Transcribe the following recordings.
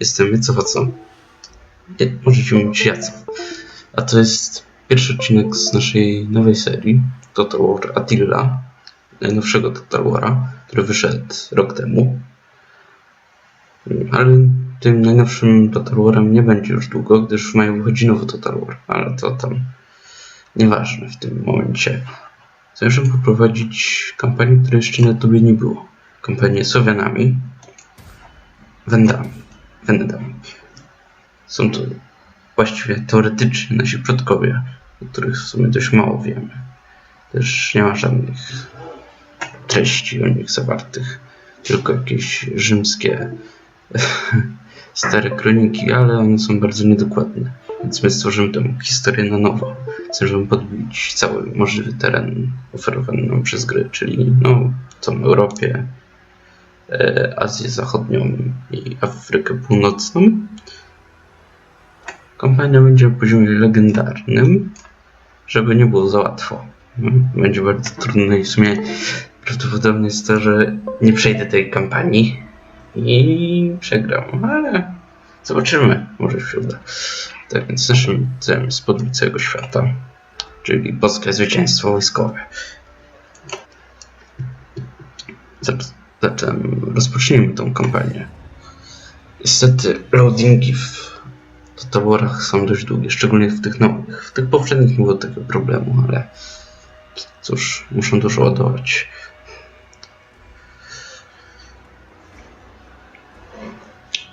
Jestem Mycowaco. Możecie mówić Jaco. A to jest pierwszy odcinek z naszej nowej serii Total War Attila, najnowszego Total War'a, który wyszedł rok temu. Ale tym najnowszym Total War'em nie będzie już długo, gdyż w maju wychodzi nowy Total War, ale to tam nieważne w tym momencie. Zamierzam poprowadzić kampanię, której jeszcze na tobie nie było. Kampanię Sowianami, Wendami, Wendami. Są to właściwie teoretycznie nasi przodkowie, o których w sumie dość mało wiemy. Też nie ma żadnych treści o nich zawartych, tylko jakieś rzymskie stare kroniki, ale one są bardzo niedokładne. Więc my stworzymy tę historię na nowo. Chcemy podbić cały możliwy teren oferowany nam przez gry, czyli no, całą Europę, e, Azję Zachodnią i Afrykę Północną. Kampania będzie na poziomie legendarnym, żeby nie było za łatwo. Mm, Będzie bardzo trudno i w sumie prawdopodobne jest to, że nie przejdę tej kampanii i przegram, ale zobaczymy, może się uda. Tak więc naszym celem jest podbić całego świata, czyli boskie zwycięstwo wojskowe. Zatem- Zatem rozpocznijmy tą kampanię. Niestety loadingi w Totalwarach są dość długie, szczególnie w tych nowych. W tych poprzednich nie było takiego problemu, ale cóż, muszą dużo ładować.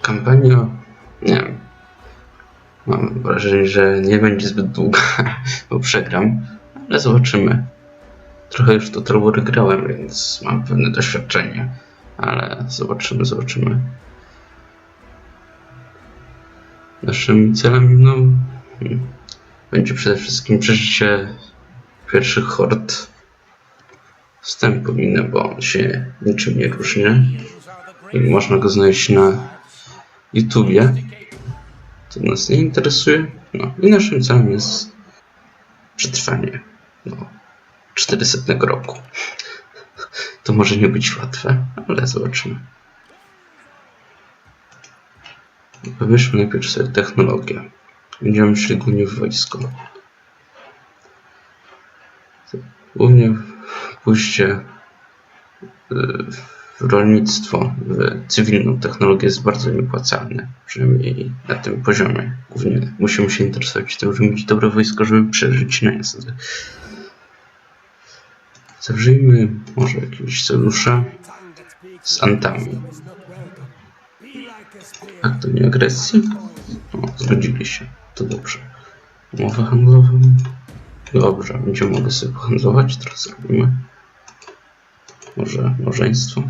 Kampania, nie wiem, mam wrażenie, że nie będzie zbyt długa, bo przegram, ale zobaczymy. Trochę już Total War grałem, więc mam pewne doświadczenie, ale zobaczymy, zobaczymy. Naszym celem, no, hmm, będzie przede wszystkim przeżycie pierwszych hord wstępu inny, bo on się niczym nie różni i można go znaleźć na YouTubie. To nas nie interesuje. No i naszym celem jest przetrwanie no, 400 roku. To może nie być łatwe, ale zobaczymy. Wybierzmy najpierw sobie technologię. Będziemy szli głównie w wojsko. Głównie pójście y, w rolnictwo, w cywilną technologię jest bardzo nieopłacalne. Przynajmniej na tym poziomie. Głównie musimy się interesować tym, żeby mieć dobre wojsko, żeby przeżyć najazdy. Zawrzyjmy może jakiegoś sojusza z Antami. Tak, to nie agresji? O, zgodzili się. To dobrze. Umowę handlową. Dobrze, będziemy mogli sobie pohandlować. Teraz robimy. Może małżeństwo?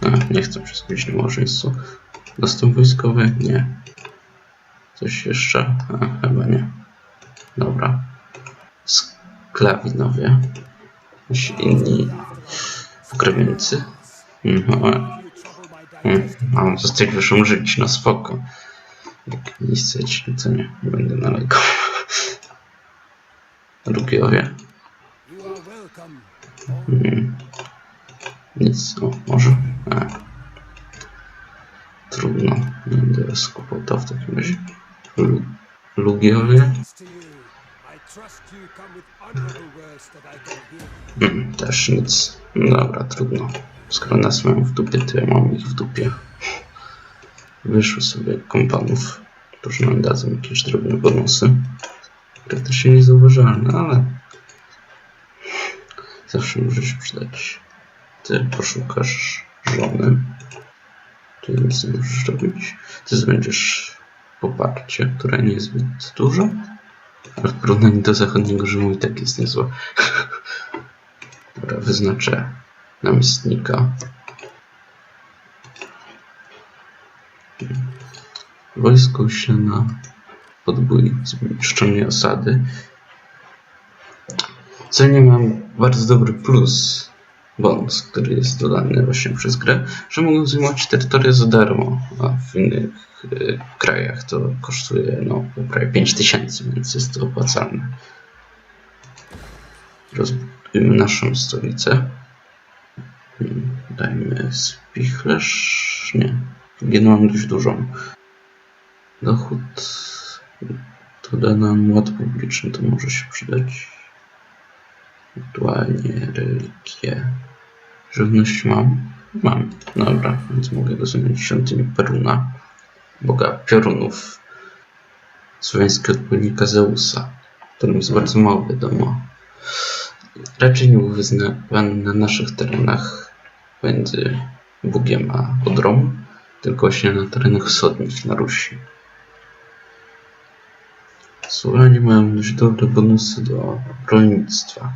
A, nie chcę się skupić na małżeństwo. Dostęp wojskowy? Nie. Coś jeszcze? A, chyba nie. Dobra. Sklawinowie. Inni pokrewieńcy. Mhm. Hmm, mam zostać wyższą żyć, no spoko. Jak nie chcecie, to nie, nie będę nalegał. Lugiowie. Hmm. Nic, o, może. A. Trudno. Nie będę skupał w takim razie. Lu- Lugiowie. Hmm, też nic. Dobra, trudno. Skoro nas mają w dupie, to ja mam ich w dupie. Wyszły sobie kompanów, którzy nam dadzą jakieś drobne bonusy. Praktycznie niezauważalne, ale zawsze może się przydać. Ty poszukasz żony. Ty nic nie możesz robić. Ty zdobędziesz poparcie, które nie jest zbyt duże, w porównaniu do zachodniego Rzymu i tak jest niezłe. Dobra, wyznaczę namiestnika. Wojsko się na podbój zniszczonej osady. Co nie mam bardzo dobry plus, bonus, który jest dodany właśnie przez grę, że mogą zajmować terytoria za darmo, a w innych y, krajach to kosztuje no, prawie 5000, więc jest to opłacalne. Rozbudujmy naszą stolicę. Hmm, Dajmy spichlerz. Nie. Jedną mam dość dużą. Dochód to da nam ład publiczny, to może się przydać. Aktualnie religie. Żywność mam? Mam. Dobra, więc mogę rozumieść świątynię Peruna, boga piorunów, słowiańskiego odpowiednika Zeusa, którym jest bardzo mało wiadomo. Raczej nie był wyznawany na naszych terenach między Bugiem a Odrą, tylko właśnie na terenach wschodnich na Rusi. Słowanie mają dość dobre bonusy do rolnictwa.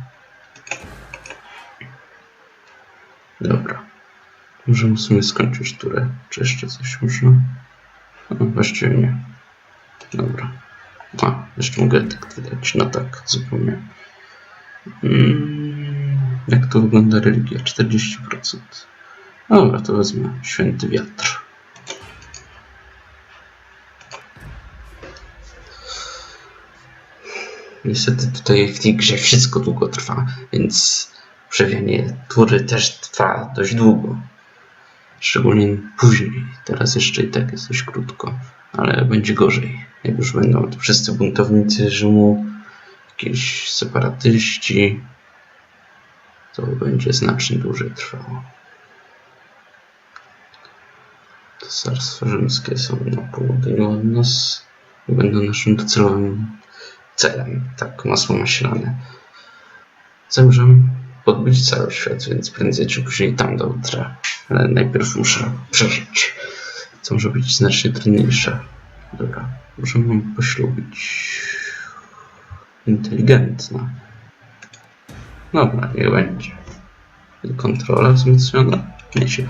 Dobra. Możemy w sumie skończyć turę. Czy jeszcze coś można? No, właściwie nie. Dobra. A, jeszcze mogę tak wydać. No tak, zupełnie. Mm, jak to wygląda religia? 40%. Dobra, to wezmę święty wiatr. Niestety tutaj w tej grze wszystko długo trwa, więc przewijanie tury też trwa dość długo. Szczególnie później. Teraz jeszcze i tak jest dość krótko, ale będzie gorzej. Jak już będą to wszyscy buntownicy Rzymu, jakieś separatyści, to będzie znacznie dłużej trwało. Cesarstwa rzymskie są na południu od nas i będą naszym docelowym celem, tak masło maślane. Zamierzam podbić cały świat, więc prędzej czy później tam dotrę. Ale najpierw muszę przeżyć, co może być znacznie trudniejsze. Dobra, możemy poślubić inteligentna. Dobra, niech będzie. Kontrola wzmocniona? Nie się.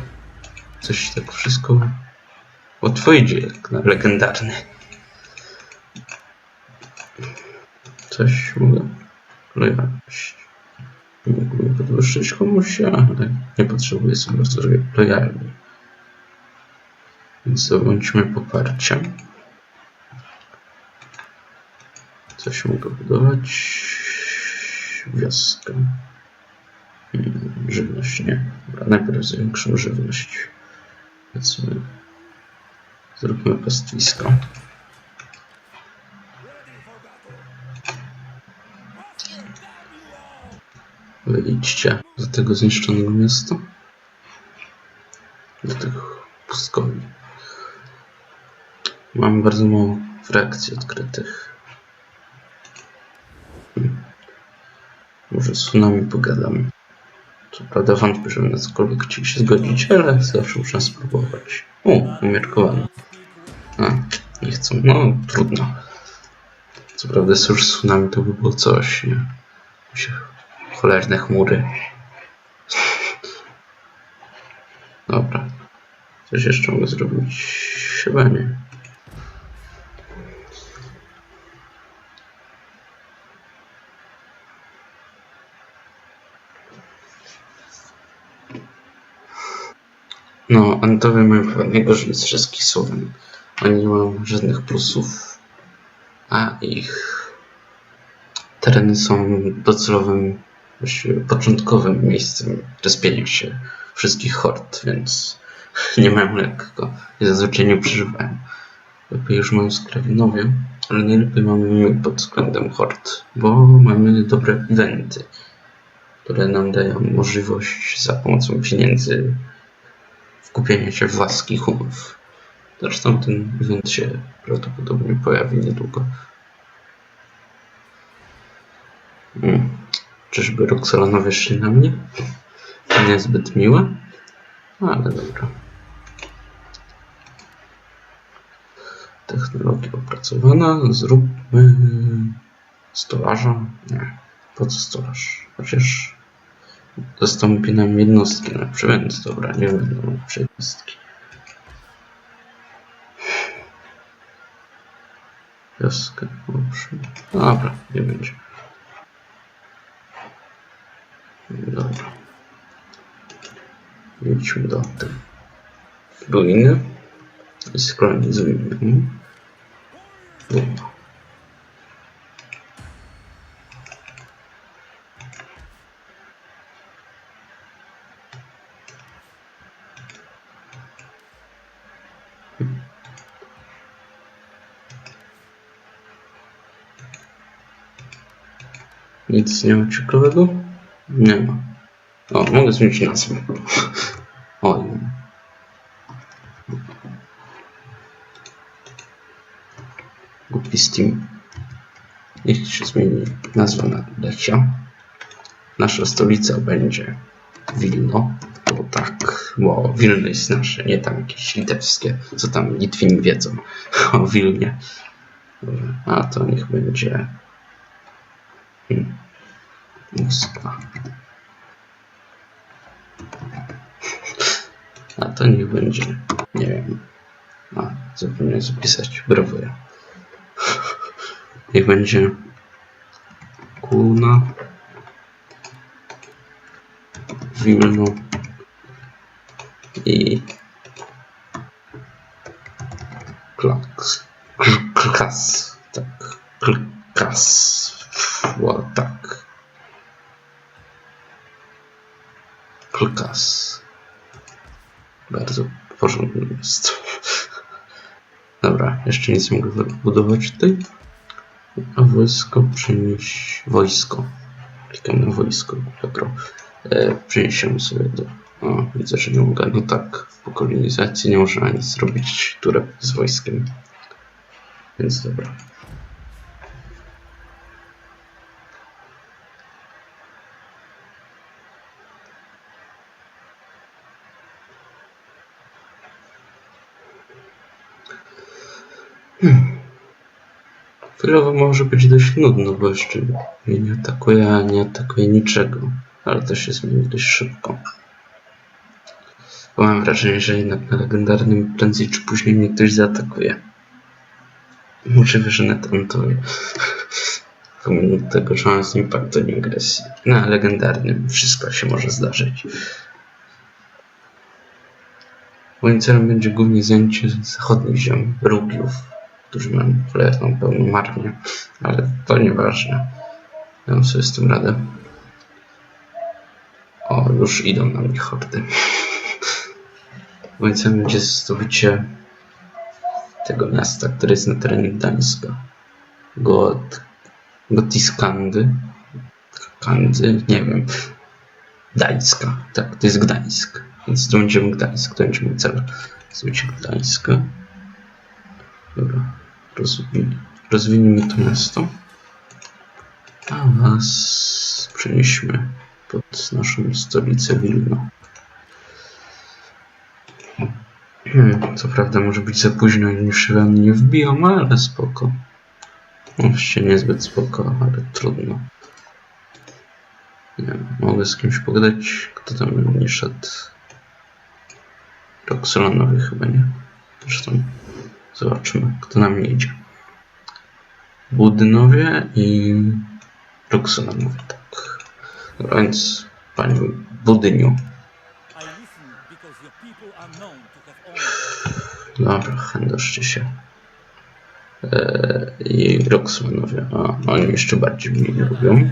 Coś tak wszystko łatwo jak na legendarny. Coś mogę. Lojalność. Mógłbym podwyższyć komuś, ale nie potrzebuję, bardzo lojalni. Więc zdobądźmy poparcie. Coś mogę budować. Wioskę. Hmm, Żywność nie. Dobra, najpierw zwiększymy żywność. Powiedzmy. Zróbmy pastwisko. Wyjdźcie do tego zniszczonego miasta. Do tych pustkowi. Mam bardzo mało frakcji odkrytych. Może z tsunami pogadam. Co prawda wątpię, żeby na cokolwiek chcieli się zgodzić, ale zawsze można spróbować. O, umiarkowane. A, nie chcą. No, trudno. Co prawda z tsunami to by było coś, nie? Cholerne chmury. Dobra. Coś jeszcze mogę zrobić? Chyba nie. No, Antowie mają chyba najgorzej z wszystkich Słowen. Oni nie mają żadnych plusów, a ich tereny są docelowym, właściwie początkowym miejscem respienia się wszystkich hord, więc nie mają lekko i zazwyczaj nie przeżywają. Lepiej już mają skrawinowie, ale nie lepiej mamy my pod względem hord, bo mamy dobre eventy, które nam dają możliwość za pomocą pieniędzy wkupienia się w łaski humów. Zresztą ten event się prawdopodobnie pojawi niedługo. Hmm. Czyżby Roxolanowie szli na mnie? Niezbyt miłe? No, ale dobra. Technologia opracowana. Zróbmy stolarza. Nie. Po co stolarz? Chociaż zastąpi nam jednostki na przewęd. Dobra, nie będą lepsze jednostki. Wioskę. Owszem. Dobra, nie będzie. Добре. Відчудати. Повинне. Скрайні звільнюємо. Добре. Nic nie uciekłego. Nie ma. O, mogę zmienić nazwę. Oj. Głupi Steam. Niech się zmieni nazwa na Lesia. Nasza stolica będzie Wilno. Bo tak, bo Wilno jest nasze, nie tam jakieś litewskie, co tam Litwini wiedzą o Wilnie. A to niech będzie hmm. Moskwa. A to niech będzie, nie wiem. A, zapomniałem zapisać. Brawuję. Niech będzie Kulna, Wilno i Klaks. Kl- Klkas. Tak. Klkas. Tak. Klkas. Bardzo porządny jest. Dobra, jeszcze nic mogę wybudować tutaj. Wojsko przenieść... Wojsko. Klikam na wojsko. Dobra. E, przeniesiemy sobie do... O, widzę, że nie mogę. No tak, po kolonizacji nie można nic zrobić turę z wojskiem. Więc dobra. Chwilowo może być dość nudno, bo jeszcze mnie nie atakuje, nie atakuje niczego. Ale to się zmieni dość szybko. Bo mam wrażenie, że jednak na legendarnym prędzej czy później mnie ktoś zaatakuje. Możliwe, że net antowie. Pomimo tego, że mam z nim pakt o nieagresji. Na legendarnym wszystko się może zdarzyć. Moim celem będzie głównie zajęcie zachodnich ziem, Rugiów, mają cholerną pełną armię, ale to nieważne. Dam sobie z tym radę. O, już idą na mnie hordy. Moim celem będzie zdobycie tego miasta, które jest na terenie Gdańska. God... Gotiskandy. Kandy, nie wiem. Gdańska, tak, to jest Gdańsk. Więc zdobędziemy Gdańsk, to będzie mój cel. Zdobycie Gdańska. Dobra, rozwin rozwiniemy to miasto. A was przenieśmy pod naszą stolicę Wilno. Hmm, co prawda może być za późno i już we mnie nie wbiją, ale spoko. Oczywiście niezbyt spoko, ale trudno. Nie mogę z kimś pogadać, kto tam nie szedł. Chyba nie. Zresztą zobaczymy, kto nam nie idzie. Budynowie i Roxolanowie, tak. Więc panie Budyniu. Dobra, chędoszcie się. Eee, I Roxmanowie. A, oni jeszcze bardziej mnie nie lubią.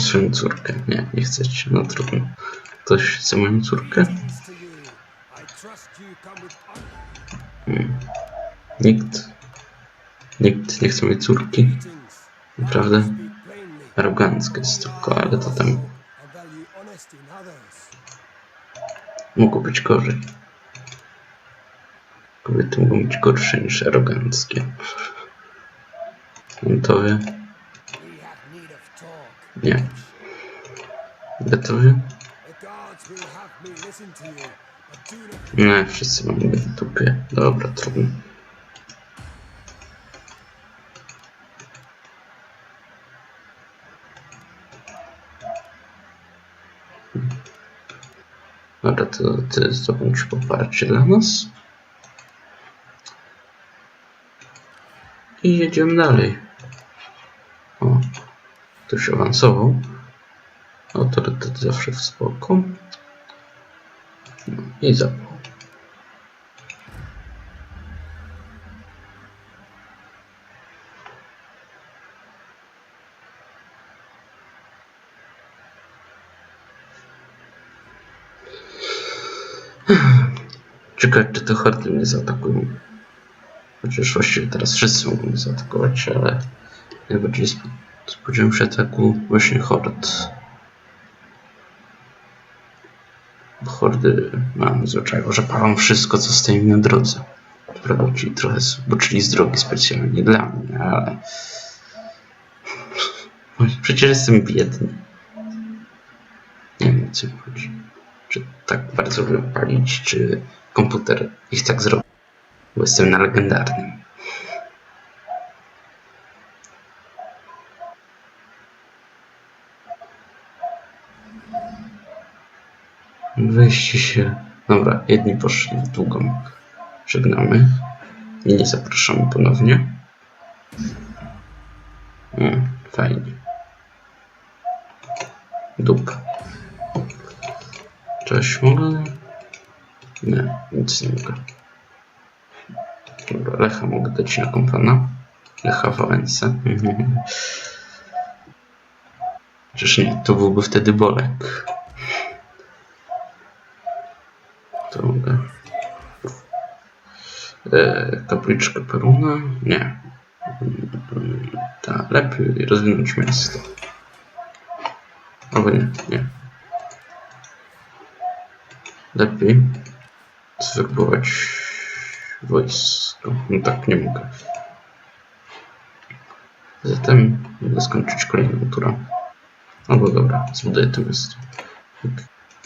Swoją córkę. Nie, nie chcecie. No trudno. Ktoś chce moją córkę? To. Hmm. Nikt. Nikt nie chce mojej córki. Naprawdę. Aroganckie jest tylko, ale to tam mogło być gorzej. Kobiety mogą być gorsze niż aroganckie. Gotowy? We have do not Nie, wszyscy mamy w dupie. Dobra, trudno. Dobra, to ty zdobądź poparcie dla nas. I jedziemy dalej. O, ktoś awansował. Autorytet zawsze w spoko. No, I zapał. Ciekawe, czy te hordy mnie zaatakują. Chociaż właściwie teraz wszyscy mogą mnie zaatakować, ale najbardziej spo- spodziewałem się ataku właśnie hord. Hordy mam zwyczaju, że palą wszystko, co stoi na drodze. Prawda, ci trochę zboczyli z drogi specjalnie dla mnie, ale... Przecież jestem biedny. Nie wiem, o co chodzi. Czy tak bardzo lubię palić, czy komputer ich tak zrobi. Bo jestem na legendarnym. Weźcie się. Dobra, jedni poszli w długą. Żegnamy. I nie zapraszamy ponownie. Mm, fajnie. Dupa. Cześć, mogę? Nie, nic nie mogę. Dobra, Lecha mogę dać na kompana. Lecha Wałęsa. Mhm. Chociaż nie, to byłby wtedy Bolek. To mogę. E, kapliczkę Peruna? Nie. Ta, lepiej rozwinąć miasto. Albo nie, nie. Lepiej zwerbować wojsko. No tak, nie mogę. Zatem mogę skończyć kolejną turę. Albo dobra, zbuduję to miasto.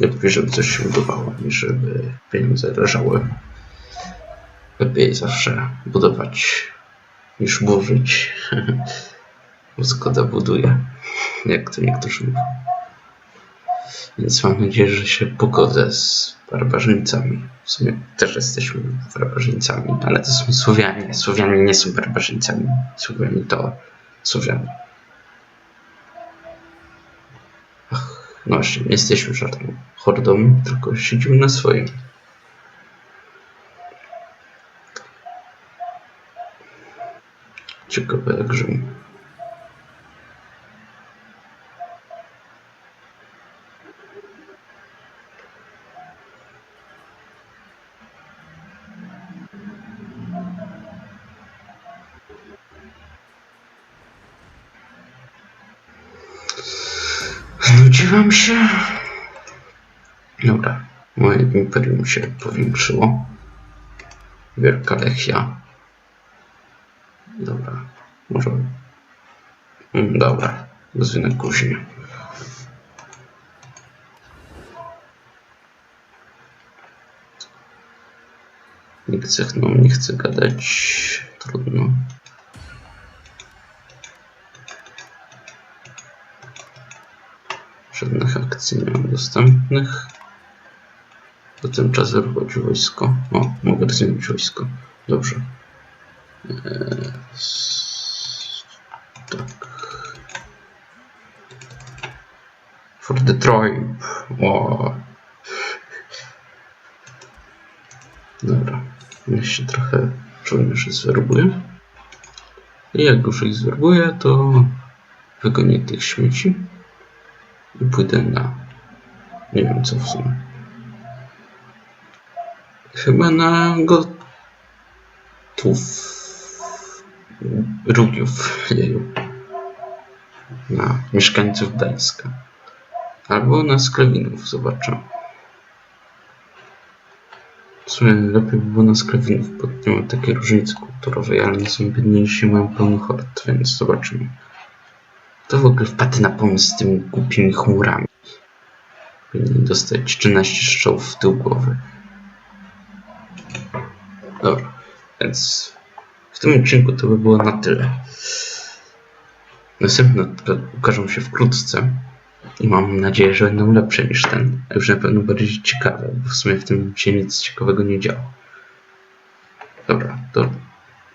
Lepiej, żeby coś się budowało, niż żeby pieniądze leżały. Lepiej zawsze budować, niż burzyć. Skoda buduje, jak to niektórzy mówią. Więc mam nadzieję, że się pogodzę z barbarzyńcami. W sumie też jesteśmy barbarzyńcami, ale to są Słowianie. Słowianie nie są barbarzyńcami. Słowianie to Słowianie. No nie jesteśmy żadną hordą, tylko siedzimy na swoim. Ciekawe jak Rzym. Się. Dobra, moje imperium się powiększyło. Wielka Lechia. Dobra, może... Mm, Dobra, rozwinę kuźnię. Nikt ze mną nie chce gadać. Trudno. Żadnych akcji nie mam dostępnych. Do tymczasu chodzi wojsko. O, mogę rozwinąć wojsko. Dobrze. Eee, tak. For Detroit. O. Dobra. Ja się trochę żołnierzy zwerbuję. I jak już ich zwerbuję, to wygonię tych śmieci i pójdę na nie wiem co w sumie. Chyba na gotów Rugiów, jeju. Na mieszkańców Gdańska. Albo na Sklewinów, zobaczę. W sumie lepiej by było na Sklewinów, bo nie mam takiej różnicy kulturowej, ale nie są biedniejsi, mają pełny hort, więc zobaczymy. To w ogóle wpadł na pomysł z tymi głupimi chmurami. Powinien dostać 13 strzałów w tył głowy. Dobra, więc w tym odcinku to by było na tyle. Następne ukażą się wkrótce i mam nadzieję, że będą lepsze niż ten, a już na pewno bardziej ciekawe, bo w sumie w tym się nic ciekawego nie działo. Dobra, to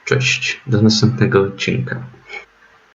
cześć, do następnego odcinka.